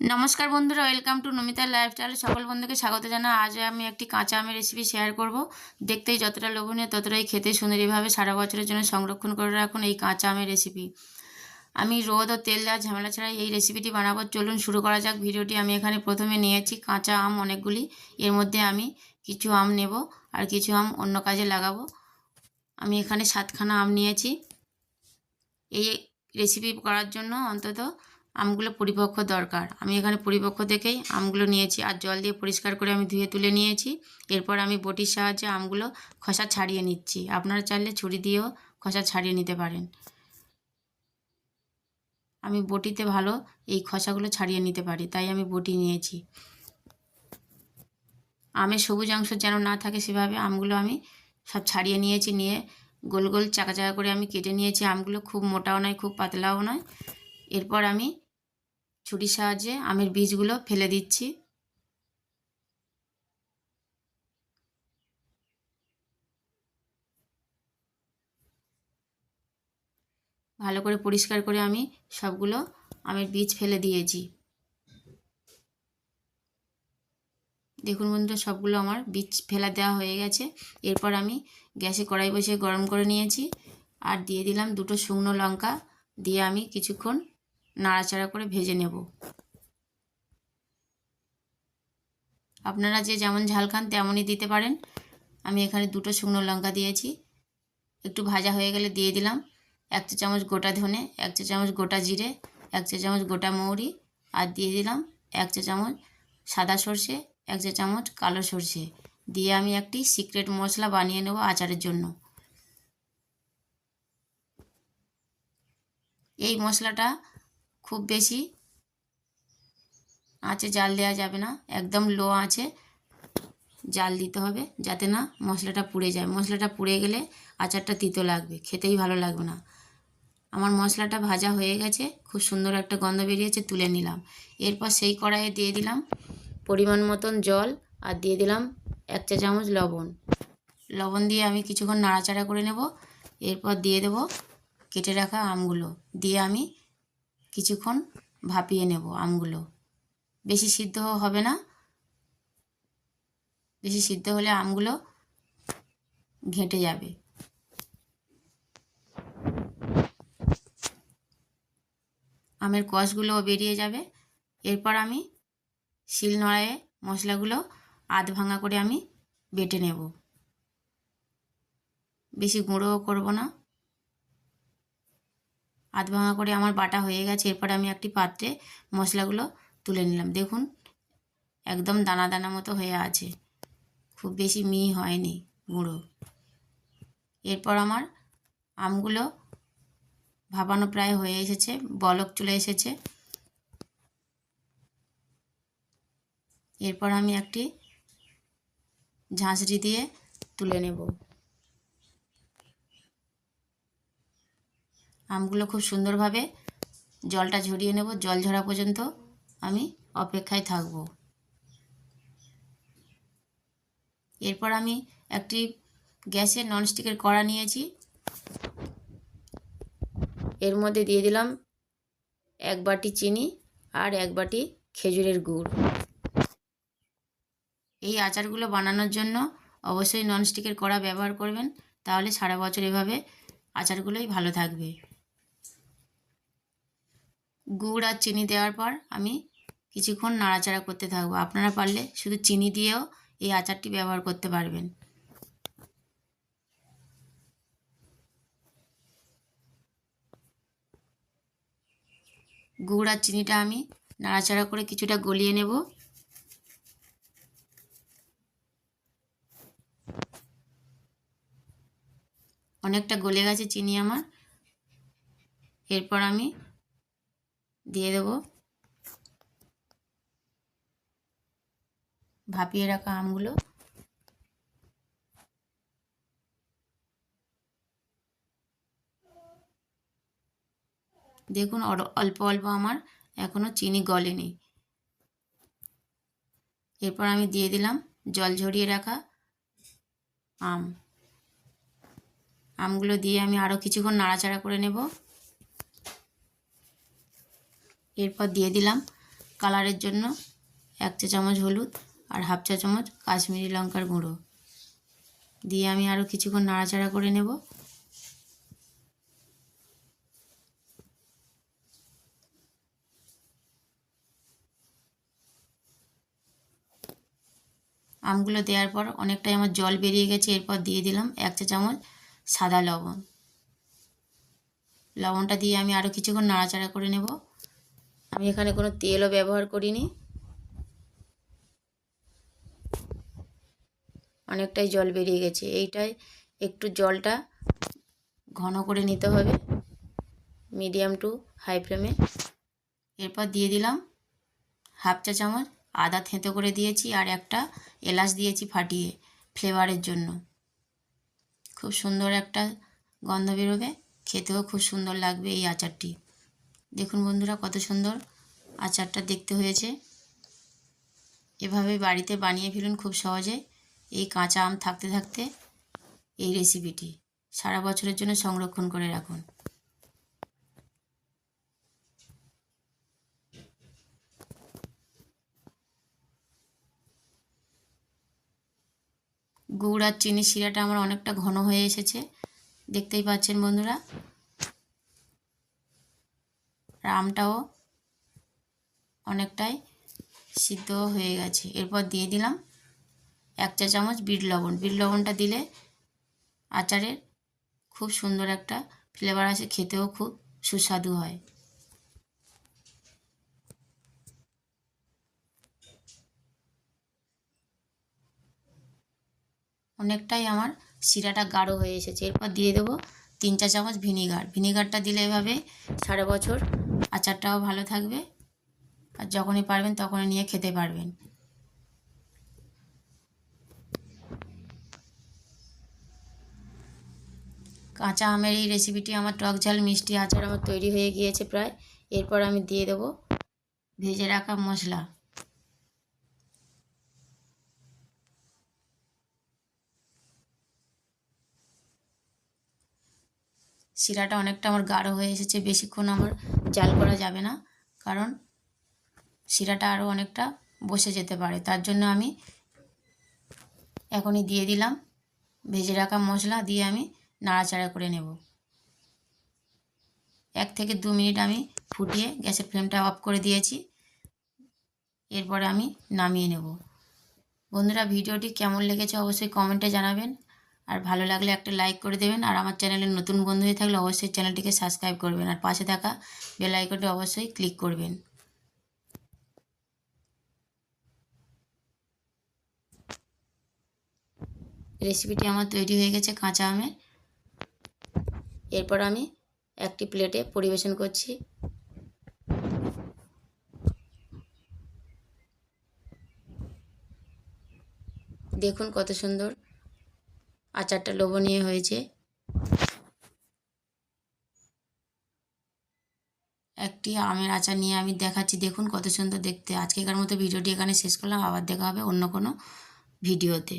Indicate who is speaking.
Speaker 1: নমস্কার বন্ধুরা welcome to Namita lifestyle সকল বন্ধুকে স্বাগত জানা আজ আমি একটি কাঁচা আমের রেসিপি শেয়ার করব। দেখতেই যতটা লোভনীয়, ততটাই খেতে সুন্দরীভাবে সারা বছরের জন্য সংরক্ষণ করে রাখুন এই কাঁচা আমের রেসিপি আমি রোদ ও তেল দেওয়া ঝামেলা ছাড়া এই রেসিপিটি বানাবো। চলুন শুরু করা যাক। ভিডিওটি আমি এখানে প্রথমে নিয়েছি কাঁচা আম অনেকগুলি। এর মধ্যে আমি কিছু আম নেব আর কিছু আম অন্য কাজে লাগাবো। আমি এখানে সাতখানা আম নিয়েছি। এই রেসিপি করার জন্য অন্তত আমগুলো পরিপক্ক দরকার। আমি এখানে পরিপক্ক দেখেই আমগুলো নিয়েছি। আর জল দিয়ে পরিষ্কার করে আমি ধুয়ে তুলে নিয়েছি। এরপর আমি বটির সাহায্যে আমগুলো খসা ছাড়িয়ে নিচ্ছি। আপনারা চাইলে ছুরি দিয়েও খসা ছাড়িয়ে নিতে পারেন। আমি বটিতে ভালো এই খসাগুলো ছাড়িয়ে নিতে পারি, তাই আমি বটি নিয়েছি। আমের সবুজ অংশ যেন না থাকে সেভাবে আমগুলো আমি সব ছাড়িয়ে নিয়েছি, নিয়ে গোল গোল চাকা চাকা করে আমি কেটে নিয়েছি। আমগুলো খুব মোটাও নয়, খুব পাতলাও নয়। এরপর আমি ছুরির সাহায্যে আমের বীজগুলো ফেলে দিচ্ছি। ভালো করে পরিষ্কার করে আমি সবগুলো আমের বীজ ফেলে দিয়েছি। দেখুন বন্ধুরা, সবগুলো আমার বীজ ফেলা দেওয়া হয়ে গেছে। এরপর আমি গ্যাসে কড়াই বসিয়ে গরম করে নিয়েছি। আর দিয়ে দিলাম দুটো শুকনো লঙ্কা। দিয়ে আমি কিছুক্ষণ নাড়াচাড়া করে ভেজে নেব। আপনারা যে যেমন ঝাল খান তেমনই দিতে পারেন। আমি এখানে দুটো শুকনো লঙ্কা দিয়েছি। একটু ভাজা হয়ে গেলে দিয়ে দিলাম। এক চা চামচ গোটা ধনে, এক চা চামচ গোটা জিরে, এক চা চামচ গোটা মৌরি আর দিয়ে দিলাম এক চা চামচ সাদা সর্ষে, এক চা চামচ কালো সর্ষে। দিয়ে আমি একটি সিক্রেট মশলা বানিয়ে নেব আচারের জন্য। এই মশলাটা খুব বেশি আঁচে জাল দেওয়া যাবে না, একদম লো আঁচে জাল দিতে হবে যাতে না মশলাটা পুড়ে যায়। মশলাটা পুড়ে গেলে আচারটা তিতো লাগবে, খেতেই ভালো লাগবে না। আমার মশলাটা ভাজা হয়ে গেছে, খুব সুন্দর একটা গন্ধ বেরিয়েছে, তুলে নিলাম। এরপর সেই কড়াইয়ে দিয়ে দিলাম পরিমাণ মতন জল আর দিয়ে দিলাম এক চা চামচ লবণ। লবণ দিয়ে আমি কিছুক্ষণ নাড়াচাড়া করে নেব। এরপর দিয়ে দেব কেটে রাখা আমগুলো। দিয়ে আমি কিছুক্ষণ ভাপিয়ে নেব আমগুলো। বেশি সিদ্ধ হবে না। বেশি সিদ্ধ হলে আমগুলো ঘেঁটে যাবে। আমের কষগুলোও বেরিয়ে যাবে। এরপর আমি শিল নড়াইয়ে মশলাগুলো আধ ভাঙা করে আমি বেটে নেব। বেশি গুঁড়োও করব না। আধ ভাঙা করে আমার বাটা হয়ে গেছে। এরপর আমি একটি পাত্রে মশলাগুলো তুলে নিলাম। দেখুন, একদম দানা দানা মতো হয়ে আছে। খুব বেশি মিহি হয়নি, গুঁড়ো। এরপর আমার আমগুলো ভাপানো প্রায় হয়ে এসেছে, বলক চলে এসেছে। এরপর আমি একটি ঝাঁঝরি দিয়ে তুলে নেব। আমগুলো খুব সুন্দরভাবে জলটা ঝরিয়ে নেব। জল ঝরা পর্যন্ত আমি অপেক্ষায় থাকব। এরপর আমি একটি গ্যাসে ননস্টিকের কড়া নিয়েছি। এর মধ্যে দিয়ে দিলাম এক বাটি চিনি আর এক বাটি খেজুরের গুড়। এই আচারগুলো বানানোর জন্য অবশ্যই ননস্টিকের কড়া ব্যবহার করবেন, তাহলে সারা বছর এভাবে আচারগুলোই ভালো থাকবে। গুড় আর চিনি দেওয়ার পর আমি কিছুক্ষণ নাড়াচাড়া করতে থাকব। আপনারা পারলে শুধু চিনি দিয়েও এই আচারটি ব্যবহার করতে পারবেন। গুড় আর চিনিটা আমি নাড়াচাড়া করে কিছুটা গলিয়ে নেব। অনেকটা গলে গেছে চিনি আমার। এরপর আমি দিয়ে দেব। ভাপিয়ে রাখা আমগুলো। দেখুন অল্প অল্প আমার এখনও চিনি গলেনি। এরপর আমি দিয়ে দিলাম জল ঝরিয়ে রাখা আম। আমগুলো দিয়ে আমি আরও কিছুক্ষণ নাড়াচাড়া করে নেব। এরপর দিয়ে দিলাম কালারের জন্য এক চা চামচ হলুদ আর হাফ চা চামচ কাশ্মীরি লঙ্কার গুঁড়ো। দিয়ে আমি আরও কিছুক্ষণ নাড়াচাড়া করে নেব। আমগুলো দেওয়ার পর অনেকটাই আমার জল বেরিয়ে গেছে, এরপর দিয়ে দিলাম এক চা চামচ সাদা লবণ। লবণটা দিয়ে আমি আরও কিছুক্ষণ নাড়াচাড়া করে নেব। আমি এখানে কোনো তেলও ব্যবহার করিনি। অনেকটাই জল বেরিয়ে গেছে। এইটাই একটু জলটা ঘন করে নিতে হবে, মিডিয়াম টু হাই ফ্লেমে। এরপর দিয়ে দিলাম হাফ চা চামচ আদা থেঁতো করে দিয়েছি আর একটা এলাচ দিয়েছি ফাটিয়ে ফ্লেভারের জন্য। খুব সুন্দর একটা গন্ধ বেরোবে। খেতেও খুব সুন্দর লাগবে এই আচারটি। দেখুন বন্ধুরা কত সুন্দর আচারটা দেখতে হয়েছে। এভাবে বাড়িতে বানিয়ে ফেলুন খুব সহজে। এই কাঁচা আম থাকতে থাকতে এই রেসিপিটি সারা বছরের জন্য সংরক্ষণ করে রাখুন। গুড় আর চিনির শিরাটা আমার অনেকটা ঘন হয়ে এসেছে। দেখতেই পাচ্ছেন বন্ধুরা আর আমটাও অনেকটাই সিদ্ধ হয়ে গেছে। এরপর দিয়ে দিলাম এক চা চামচ বিট লবণ। বিট লবণটা দিলে আচারের খুব সুন্দর একটা ফ্লেভার আসে, খেতেও খুব সুস্বাদু হয়। অনেকটাই আমার শিরাটা গাঢ় হয়ে এসেছে। এরপর দিয়ে দেবো তিন চা চামচ ভিনিগার। ভিনিগারটা দিলে এভাবে সারা বছর আচারটাও ভালো থাকবে। আর যখনই পারবেন তখনই নিয়ে খেতে পারবেন। কাঁচা আমের এই রেসিপিটি আমার টক ঝাল মিষ্টি আচার আমার তৈরি হয়ে গিয়েছে প্রায়। এরপর আমি দিয়ে দেবো ভেজে রাখা মশলা। শিরাটা অনেকটা আমার গাঢ় হয়ে এসেছে, বেশিক্ষণ আমার জাল করা যাবে না, কারণ শিরাটা আরও অনেকটা বসে যেতে পারে। তার জন্য আমি এখনই দিয়ে দিলাম, ভেজে রাখা মশলা দিয়ে আমি নাড়াচাড়া করে নেব। এক থেকে দু মিনিট আমি ফুটিয়ে গ্যাসের ফ্লেমটা অফ করে দিয়েছি, এরপরে আমি নামিয়ে নেব। বন্ধুরা, ভিডিওটি কেমন লেগেছে অবশ্যই কমেন্টে জানাবেন। আর ভালো লাগলে একটা লাইক করে দেবেন। আর আমার চ্যানেলে নতুন বন্ধু হয়ে থাকলে অবশ্যই চ্যানেলটিকে সাবস্ক্রাইব করবেন। আর পাশে থাকা বেল আইকনটি অবশ্যই ক্লিক করবেন। রেসিপিটি আমার তৈরি হয়ে গেছে কাঁচা আমের। এরপর আমি একটি প্লেটে পরিবেশন করছি। দেখুন কত সুন্দর। আচারটা লোভনীয় হয়েছে। একটি আমের আচার নিয়ে আমি দেখাচ্ছি। দেখুন কত সুন্দর দেখতে। আজকেকার মতো ভিডিওটি এখানে শেষ করলাম। আবার দেখা হবে অন্য কোনো ভিডিওতে।